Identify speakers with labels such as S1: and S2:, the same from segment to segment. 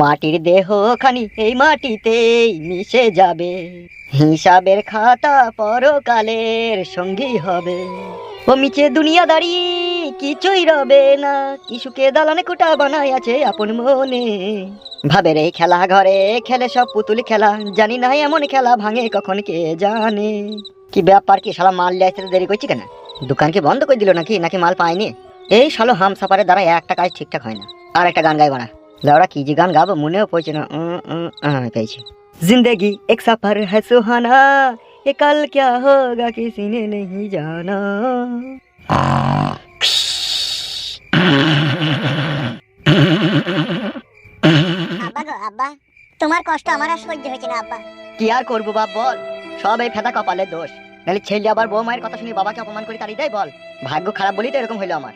S1: মাটির দেহ খানি এই মাটিতেই মিশে যাবে। হিসাবের খাতা পরকালের সঙ্গী হবে। ও মিছে দুনিয়াদারি কিছুই রবে না কিশুকে দালানে কুটা বানাই আছে আপন মনে। ভাবে রে খেলা ঘরে খেলে সব পুতুল খেলা, জানি না এমন খেলা ভাঙে কখন কে জানে। কি ব্যাপার কি শালা মাল আসতে দেরি করছি কেন? দোকান কি বন্ধ করে দিল নাকি? নাকি মাল পায়নি? এই সালো হাম সাপারের দ্বারা একটা কাজ ঠিকঠাক হয় না। আর একটা গান গাই বাড়া। লাউরা কি যে গান গাবো মনেও পড়ছে না। পেয়েছি। জিন্দেগি এক সাফার হ্যাঁ সুহানা এ কাল ক্যা হোগা কিসি নে নেহি জানা।
S2: আব্বা গো আব্বা তোমার কষ্ট আমার আর সহ্য হয়েছে না আব্বা।
S1: কি আর করব বাপ বল? সব এই ফেদা কপালের দোষ। নাহলে ছেলে আবার বউ মায়ের কথা শুনে বাবাকে অপমান করে তার দেয় বল। ভাগ্য খারাপ বলেই তো এরকম হইল আমার।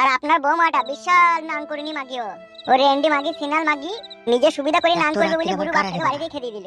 S2: আর আপনার বৌমাটা বিশাল নাম করিনি মাগিও। ও রেন্ডি মাগি সিনাল মাগি নিজে সুবিধা করে নাম করবে বলে গুরু বাপ থেকে বাড়িতে খেয়ে দিল।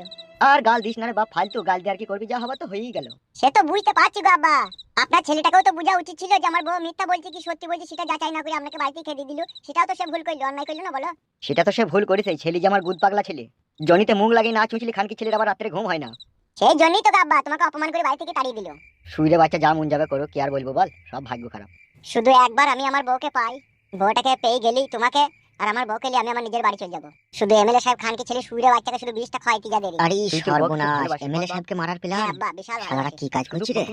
S1: আর গাল দিস না রে বাপ ফালতু গাল দিয়ে আর কি করবি? যা হবার তো হয়েই গেল।
S2: সে তো বুঝতে পারছি গো আব্বা। আপনার ছেলেটাকেও তো বোঝা উচিত ছিল যে আমার বউ মিথ্যা বলছে কি সত্যি বলছে সেটা যাচাই না করে আপনাকে বাড়িতে খেয়ে দিল। সেটাও তো সে ভুল করল অন্যায় করল না বলো?
S1: সেটা তো সে ভুল করেছে ছেলে যে আমার গুদ পাগলা ছেলে। জনিতে মুখ লাগে না চুচলি খানকি ছেলের আবার রাত্রে ঘুম হয় না।
S2: সেই জন্যই তো গো আব্বা তোমাকে অপমান করে বাড়ি থেকে তাড়িয়ে দিল।
S1: শুইরে বাচ্চা যা মন যাবে করো কি আর বলব বল? সব ভাগ্য খারাপ।
S2: শুধু একবার আমি আমার বউকে পাই। বউটাকে পেয়ে গেলেই তোমাকে আর আমার বউকে নিয়ে আমি আমার নিজের বাড়ি চলে যাব। শুধু এমএলএ সাহেব খানকে ছেলে শুয়ে বাচ্চাকে শুধু বিষটা খাওয়াইতে যা দেরি
S3: আরে সর্বনাশ এমএলএ সাহেবকে মারার
S2: হ্যাঁ
S3: প্ল্যান
S2: আব্বা বিশাল
S3: শালারা কি কাজ
S1: শুধু
S3: করছি রে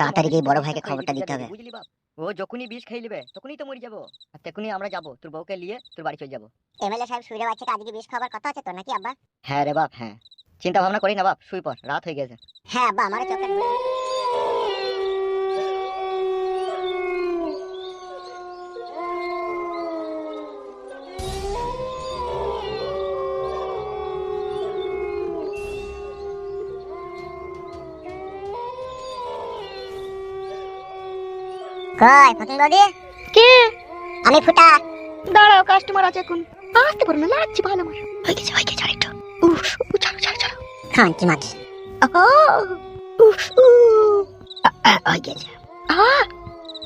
S3: তাড়াতাড়ি গিয়ে বড় ভাইকে খবরটা দিতে হবে।
S1: বুঝলি বাপ? ও যখনই বিষ খেয়ে নেবে তখনই তো মরে যাব। আর তখনই আমরা যাব তোর বউকে নিয়ে তোর বাড়ি চলে যাব।
S2: এমএলএ সাহেব শুয়ে বাচ্চাকে আজকে বিষ খাবার কথা আছে তো নাকি আব্বা?
S1: হ্যাঁ রে বাপ হ্যাঁ। চিন্তা ভাবনা করি না বাপ শুই পর রাত হয়ে গেছে।
S2: হ্যাঁ আব্বা আমার চোখে ধুলো। কই ফকিং বৌদি?
S1: কে?
S2: আমি ফুটা।
S1: দাঁড়াও কাস্টমার আছে এখন। আসতে পারো না লাগছে ভালো আমার
S3: হয়ে গেছে হয়ে গেছে আরেকটু
S1: উফ। উ, আহ,
S3: হয়ে গেছে
S1: আহ,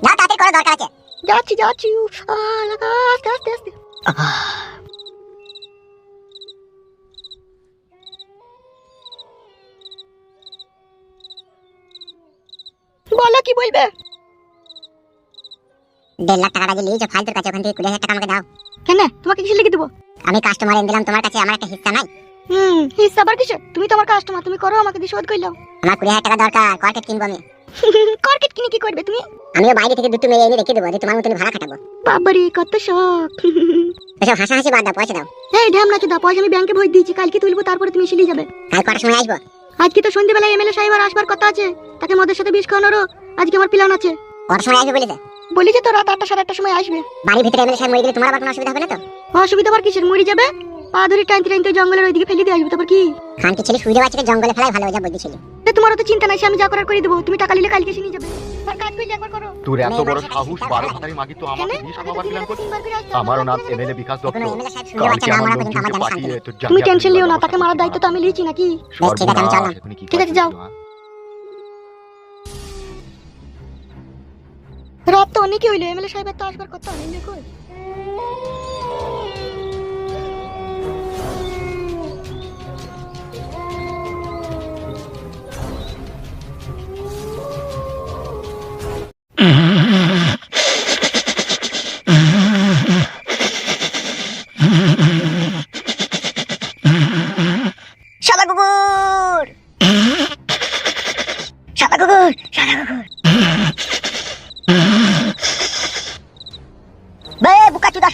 S2: না তাড়াতাড়ি করা দরকার আছে
S1: যাচ্ছি যাচ্ছি উফ, আহ, লাগা, আস্তে আস্তে আস্তে বলো কি বলবে
S2: দেড় লাখ টাকাটা যে নিয়েছো ফালতুর কাছে ওখান থেকে কুড়ি হাজার টাকা আমাকে দাও
S1: কেন তোমাকে কিসে লিখে দেবো?
S2: আমি কাস্টমার এনে দিলাম তোমার কাছে আমার একটা হিস্সা নাই।
S1: হুম হিসাব আবার কিসে তুমি তো আমার কাস্টমার তুমি করো আমাকে দিয়ে শোধ করলাম
S2: আমার কুড়ি হাজার টাকা দরকার কর্কেট কিনবো আমি।
S1: কর্কেট কিনে কি করবে তুমি?
S2: আমিও বাইরে থেকে দুটো এনে রেখে দেবো দিয়ে তোমার মতন ভাড়া খাটাবো।
S1: বাবারে কত শখ।
S2: হাসাহাসি বাদ দাও পয়সা দাও।
S1: এই ঢ্যাম দাও পয়সা আমি ব্যাংকে দিয়েছি কালকে তুলবো তারপরে তুমি এসে নিয়ে যাবে।
S2: কাল কটার সময় আসব?
S1: আজকে তো সন্ধ্যেবেলায় এমএলএ সাহেব আর আসবার কথা আছে তাকে মদের সাথে বিষ খাওয়ানোরও আজকে আমার প্ল্যান আছে।
S2: কটার সময় আসবে বলেছে?
S1: বলেছে তো রাত আটটা সাড়ে আটটার সময় আসবে।
S2: বাড়ির ভিতরে এমএলএ সাহেব মরে গেলে তোমার আবার কোনো অসুবিধা হবে না তো?
S1: অসুবিধা আবার কিসের? মরে যাবে? পা ধরে টাইনতে টাইনতে জঙ্গলের ওইদিকে ফেলে দিয়ে আসবে তারপর কি?
S2: খানকে ছেলে শুয়ে বাচ্চাকে জঙ্গলে ফেলাই ভালো যা বুঝেছিলি
S1: এ, তোমার তো চিন্তা নাই আমি যা করার করে দেবো। তুমি টাকা নিলে কালকে এসে নিয়ে যাবে। আর কাজ করলে একবার করো।
S4: তোর এত বড় সাহস
S2: কাছে
S4: বারো
S2: টাকা
S4: ভাতারি মাগি তো আমাকে বিষ
S1: আগে তো
S4: প্ল্যান করছে
S1: তিনবার করে আসতে হবে,
S4: আমারও নাম এমএলএ বিকাশ দত্ত।
S2: কোনো এমএলএ সাহেব শুয়ে বাচ্চা
S4: কালকে আমার
S2: আমরা পর্যন্ত আমার
S4: লোকজনকে পাঠিয়ে তোর
S1: তুমি টেনশন লিও না তাকে মারার দায়িত্ব তো আমি লিয়েছি নাকি?
S2: ঠিক আছে, আমি চললাম।
S1: ঠিক আছে, যাও। রাত তো অনেকই হইল এমএলএ সাহেবের তো আসবার কথা কই?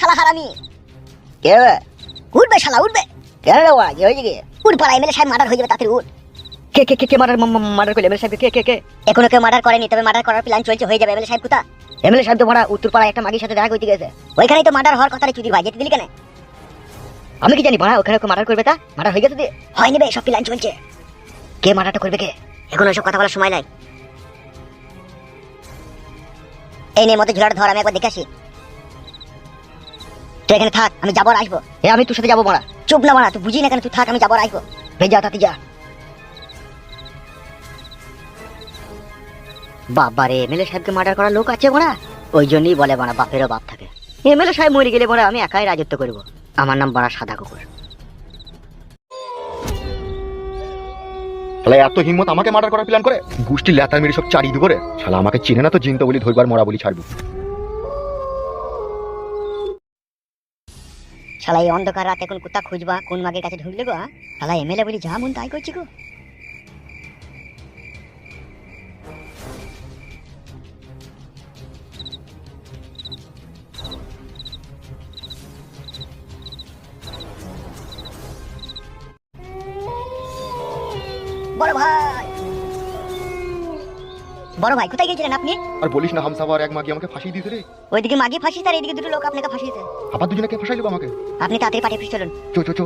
S2: শালা হারামি।
S1: কে রে?
S2: উঠবে শালা উঠবে।
S1: কেন রে ওরা? কি হয়েছে কি?
S2: উঠ পাড়া এমএলএ সাহেব মার্ডার হয়ে যাবে তাড়াতাড়ি উঠ।
S1: কে কে কে কে মার্ডার মার্ডার করলে? এমএলএ সাহেব কে কে কে?
S2: এখনও কেউ মার্ডার করেনি তবে মার্ডার করার প্ল্যান চলছে হয়ে যাবে। এমএলএ সাহেব কোথা
S1: এমএলএ সাহেব তো উত্তরপাড়া একটা মাগির সাথে দেখা করতে গেছে।
S2: ওইখানেই তো মার্ডার হওয়ার কথা রে চুদির ভাই যেতে দিলি কেন?
S1: আমি কি জানি ভাড়া ওখানে মার্ডার করবে তা? মার্ডার হয়ে গেছে দিয়ে
S2: হয় নেবে সব প্ল্যান চলছে।
S1: কে মার্ডারটা করবে কে?
S2: এখন ওইসব কথা বলার সময় নাই। এই নে মতো ঝুলাটা ধর আমি একবার দেখে আসি। তুই এখানে থাক, আমি যাব আর আসব।
S1: এ, আমি তোর সাথে যাব মারা
S2: চুপ না মারা তুই বুঝি না কেন তুই থাক, আমি যাব আর আসব।
S1: ভেজা তাতে যা। বাবা রে এমএলএ সাহেবকে মার্ডার করার লোক আছে ওরা ওই জন্যই বলে বানা বাপেরও বাপ থাকে। এমএলএ সাহেব মরে গেলে বলে আমি একাই রাজত্ব করব। আমার নাম বাড়া সাদা কুকুর।
S4: শালা এত হিম্মত আমাকে মার্ডার করার প্ল্যান করে? গোষ্ঠী ল্যাতার মেরে সব চারিয়ে দিব রে শালা, আমাকে চিনে না তো জিনতে বলি ধরবার মরা বলি ছাড়বো।
S1: শালা এই অন্ধকার রাতে কোন কুত্তা খুঁজবা, কোন মাগের কাছে ঢুকলে গো? শালা এমএলএ বলি যা মন তাই করছি গো বড় ভাই কোথায় গেছিলেন আপনি?
S4: আর বলিস না হামসাবার এক মাগি আমাকে ফাঁসিয়ে দিয়েছে রে।
S1: ওইদিকে মাগি ফাঁসিতে তার এদিকে দুটো লোক আপনাকে ফাঁসিয়েছে।
S4: আবার দুজনকে ফাঁসাই দেবো আমাকে?
S1: আপনি তাড়াতাড়ি পাঠিয়ে চলুন
S4: চো চো চো।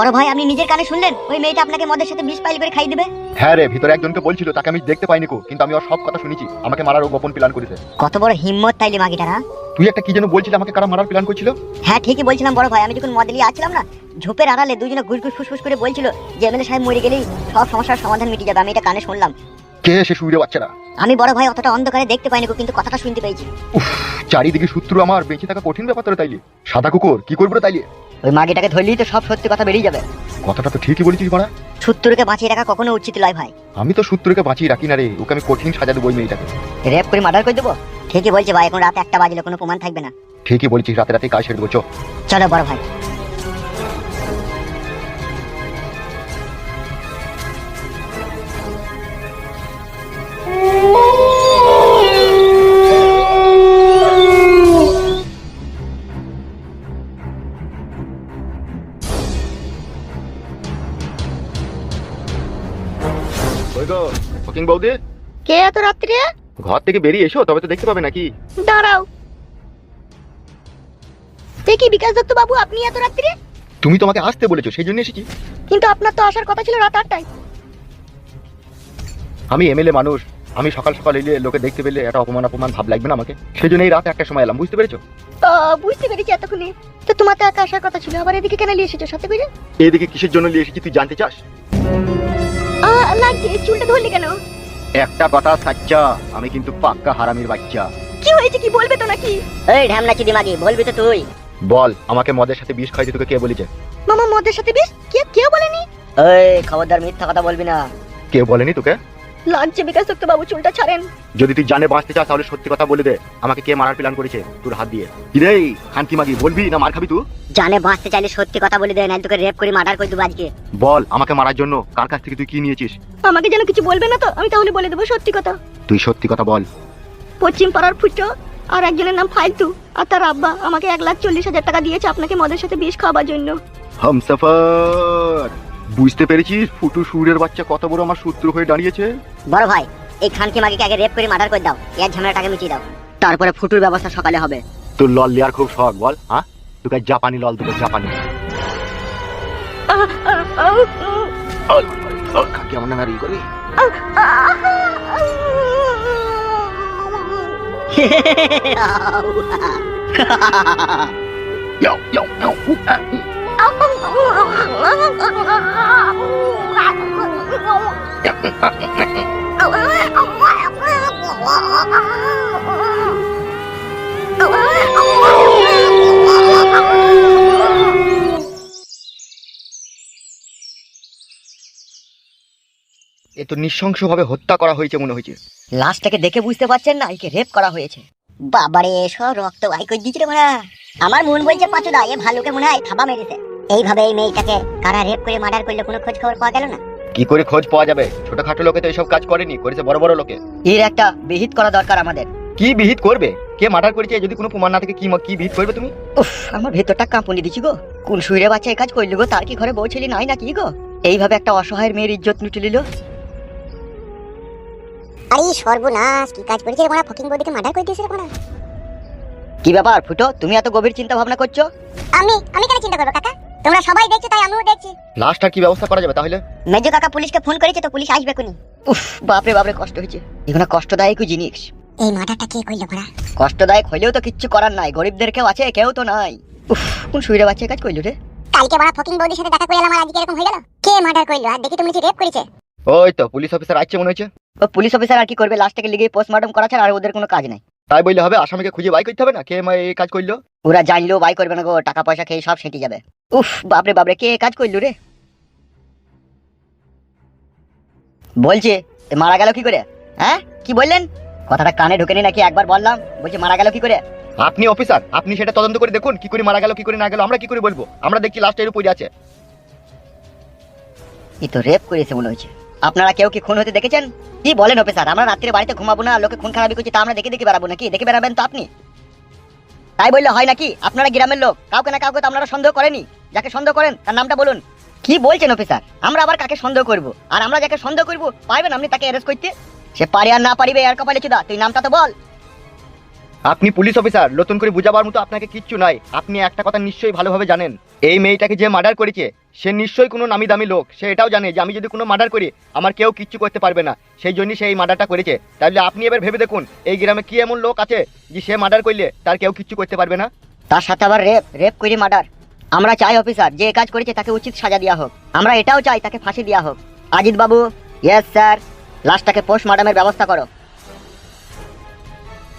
S1: বড় ভাই আপনি নিজের কানে শুনলেন? ওই মেয়েটা আপনাকে মদের সাথে বিষ পাইল করে খাই দেবে?
S4: হ্যাঁ রে ভিতরে একজনকে বলছিল তাকে আমি দেখতে পাইনি কো কিন্তু আমি ওর সব কথা শুনেছি। আমাকে মারার ও গোপন প্ল্যান করেছে।
S1: কত বড় হিম্মত তাইলে মাগিটারা
S4: তুই একটা কি যেন বলছিলি আমাকে কারা মারার প্ল্যান করছিল?
S1: হ্যাঁ ঠিকই বলছিলাম বড় ভাই আমি যখন মদেলি আসছিলাম না ঝোপের আড়ালে দুজনে ঘুষ ঘুষ ফুসফুস করে বলছিল যে এমএলএ সাহেব মরে গেলেই সব সমস্যার সমাধান মিটে যাবে। আমি এটা কানে শুনলাম।
S4: কে সে শুয়ে বাচ্চারা
S1: আমি বড় ভাই অতটা অন্ধকারে দেখতে পাইনি গো, কিন্তু কথাটা শুনতে পেয়েছি।
S4: চারিদিকে শত্রু আমার বেঁচে থাকা কঠিন ব্যাপার তোরা তাইলে। সাদা কুকুর কি করব রে তাইলে?
S1: ওই মাগিটাকে ধরলেই তো সব সত্যি কথা বেরিয়ে যাবে।
S4: কথাটা তো ঠিকই বলেছিস মারা।
S1: সূত্রকে বাঁচিয়ে রাখা কখনো উচিত নয় ভাই।
S4: আমি তো সূত্রকে বাঁচিয়ে রাখি না রে ওকে আমি কঠিন সাজা দেবো ওই মেয়েটাকে।
S1: রেপ করে মার্ডার করে দেবো? ঠিকই বলছে ভাই এখন রাত একটা বাজলে কোনো প্রমাণ থাকবে না।
S4: ঠিকই বলছিস রাতে রাতে কাজ সেরে দেবো
S1: চলো বড় ভাই।
S4: ফকিং বৌদি।
S1: কে এত রাত্রে?
S4: ঘর থেকে বেরিয়ে এসো তবে তো দেখতে পাবে নাকি।
S1: দাঁড়াও। দেখি বিকাশ দত্ত বাবু আপনি এত রাত্রে?
S4: তুমি তোমাকে আসতে বলেছ সেই জন্য এসেছি।
S1: কিন্তু আপনার তো আসার কথা ছিল রাত আটটায়।
S4: আমি এমএলএ মানুষ আমি সকাল সকাল এলে লোকে দেখতে পেলে একটা অপমান অপমান ভাব লাগবে না আমাকে। সেই জন্য এই রাতে একটা সময় এলাম বুঝতে পেরেছ?
S1: বুঝতে পেরেছি এতক্ষণে। তো তোমার তো একা আসার কথা ছিল আবার এদিকে কেন নিয়ে এসেছ সাথে করে?
S4: এদিকে কিসের জন্য নিয়ে এসেছি তুই জানতে চাস?
S1: লাগছে চুলটা ধরলি কেন?
S4: একটা কথা সাচ্চা আমি কিন্তু পাক্কা হারামির বাচ্চা।
S1: কি হয়েছে কি বলবে তো নাকি? এই ঢ্যামনা চিদি মাগি বলবি তো তুই।
S4: বল আমাকে মদের সাথে বিষ খাইতে তোকে কে বলেছে?
S1: মামা মদের সাথে বিষ? কে কেউ বলেনি? এই খবরদার মিথ্যা কথা বলবি না।
S4: কে বলেনি তোকে?
S1: লাগছে বিকাশ দত্ত বাবু চুলটা ছাড়েন।
S4: যদি তুই জানে বাঁচতে চাস তাহলে সত্যি কথা বলে দে। আমাকে কে মারার প্ল্যান করেছে? তোর হাত দিয়ে। কি রে খানকি মাগি বলবি না মার খাবি তুই?
S1: জানে বাঁচতে চাইলে সত্যি কথা বলে দে না তোকে রেপ করে মার্ডার করে দেবো আজকে।
S4: বল আমাকে মারার জন্য কার কাছ থেকে তুই কি নিয়েছিস?
S1: আমাকে যেন কিছু বলবে না তো আমি তাহলে বলে দেবো সত্যি কথা।
S4: তুই সত্যি কথা বল।
S1: পশ্চিম পাড়ার ফুটো আর একজনের নাম ফালতু আর তার আব্বা আমাকে এক লাখ চল্লিশ হাজার টাকা দিয়েছে আপনাকে মদের সাথে বিষ খাওয়াবার জন্য।
S4: হামসাফার! বুঝতে পেরেছিস ফুটু সুরের বাচ্চা কত বড় আমার শত্রু হয়ে দাঁড়িয়েছে
S1: বড় ভাই এই খানকে মাগিকে আগে রেপ করে মার্ডার করে দাও এর ঝামেলাটাকে মিটিয়ে দাও তারপরে ফুটুর ব্যবস্থা সকালে হবে
S4: তোর লল লিয়ার খুব শখ বল হ্যাঁ তোকে জাপানি লল তোকে জাপানি কাকে আমার নারী করি Yo, yo, yo. এ তো নৃশংসভাবে হত্যা করা হয়েছে মনে হয়েছে।
S1: লাশটাকে দেখে বুঝতে পারছেন না, একে রেপ করা হয়েছে। বাবারে, সব রক্ত ভাই করে দিচ্ছে রে মারা আমার মন বলছে, পাচুদা, এ ভালুকে মনে হয় থাবা মেরেছে। এইভাবে এই মেয়েটাকে কারা রেপ করে মার্ডার করলে কোনো খোঁজ খবর পাওয়া গেল না?
S4: কি করে খোঁজ পাওয়া যাবে? ছোটখাটো লোকে তো এসব কাজ করেনি করেছে বড় বড় লোকে।
S1: এর একটা বিহিত করা দরকার আমাদের।
S4: কি বিহিত করবে? কে মার্ডার করেছে? যদি কোনো প্রমাণ না থাকে কি কি বিহিত করবে তুমি?
S1: উফ আমার ভেতরটা কাঁপুনি দিছি গো। কোন শুইরে বাচ্চা এই কাজ করলি গো তার কি ঘরে বউ ছেলে নাই নাকি গো? এইভাবে একটা অসহায়ের মেয়ের ইজ্জত লুটে নিল।
S2: আরে সর্বনাশ কি কাজ করেছে রে মারা? ফকিং বৌদিকে মার্ডার করে দিয়েছে রে মারা।
S1: কি ব্যাপার ফুটো তুমি এত গভীর চিন্তা ভাবনা করছ?
S2: আমি আমি কেন চিন্তা করব কাকা? তোমরা সবাই দেখছ তাই আমিও দেখছি।
S4: লাস্টটার কি ব্যবস্থা করা যাবে তাহলে?
S2: মেজো কাকা পুলিশকে ফোন করেছে তো পুলিশ আসবে কোনি
S1: উফ বাপরে বাপরে কষ্ট হয়েছে। এগুলো কষ্টদায়ক জিনিস।
S2: এই মার্ডারটা কে করল ঘোড়া
S1: কষ্টদায়ক হইলেও তো কিচ্ছু করার নাই গরিবদের কেউ আছে কেউ তো নাই। উফ কোন শুইরে বাচ্চা কাজ করল রে?
S2: কালকে বড় ফকিং বৌদির সাথে দেখা করে এলাম আর আজকে এরকম হয়ে গেল কে মার্ডার করল? আর দেখি তুমি কি রেপ করেছে।
S4: ওই তো পুলিশ অফিসার আসছে মনে হচ্ছে।
S1: ও পুলিশ অফিসার আর কি করবে লাস্টে লিগে পোস্টমর্টম করা ছাড়া আর ওদের কোনো কাজ নাই।
S4: তাই বললে হবে আসামিকে খুঁজে বাই করতে হবে না? কে এই কাজ করল?
S1: ওরা জানলেও বাই করবে না গো টাকা পয়সা খেয়ে সব সেটে যাবে। উফ বাপরে বাপরে কে কাজ করল রে? বলছে মারা গেল কি করে? হ্যাঁ? কি বললেন? কথাটা কানে ঢুকেনি নাকি? একবার বললাম। বলছে মারা গেল কি করে?
S4: আপনি অফিসার আপনি সেটা তদন্ত করে দেখুন কি করে মারা গেল কি করে না গেল আমরা কি করে বলব? আমরা দেখছি লাস্টের উপরে আছে।
S1: ই তো রেপ করেছে মনে হচ্ছে। আপনারা কেউ কি খুন হতে দেখেছেন? কি বলেন অফিসার আমরা রাত্রে বাড়িতে ঘুমাবো না লোকে খুন খারাপি করছে তা আমরা দেখে দেখে বেড়াবো নাকি? দেখে বেড়াবেন তো আপনি। তাই বললে হয় নাকি? আপনারা গ্রামের লোক, কাউকে না কাউকে তো আপনারা সন্দেহ করেনি যাকে সন্দেহ করেন, তার নামটা বলুন। কি বলছেন অফিসার? আমরা আবার কাকে সন্দেহ করব? আর আমরা যাকে সন্দেহ করব, পারবেন আপনি তাকে অ্যারেস্ট করতে? সে পারে আর না পারিবে আর কপালে চুদা। তুই নামটা তো বল।
S4: আপনি পুলিশ অফিসার, নতুন করে বুঝাবার মতো আপনাকে কিচ্ছু নাই। আপনি একটা কথা নিশ্চয়ই ভালোভাবে জানেন। এই মেয়েটাকে যে মার্ডার করেছে, সে নিশ্চয়ই কোনো নামি দামি লোক। সে এটাও জানে যে আমি যদি কোনো মার্ডার করি, আমার কেউ কিচ্ছু করতে পারবে না। সেই জন্যই সে এই মার্ডারটা করেছে। তাহলে আপনি এবার ভেবে দেখুন, এই গ্রামে কি এমন লোক আছে যে সে মার্ডার করলে তার কেউ কিচ্ছু করতে পারবে না?
S1: তার সাথে আবার রেপ রেপ করে মার্ডার। আমরা চাই অফিসার, যে কাজ করেছে তাকে উচিত সাজা দেওয়া হোক। আমরা এটাও চাই তাকে ফাঁসি দেওয়া হোক। আজিত বাবু ইয়েস স্যার লাশটাকে পোস্টমর্টমের ব্যবস্থা করো।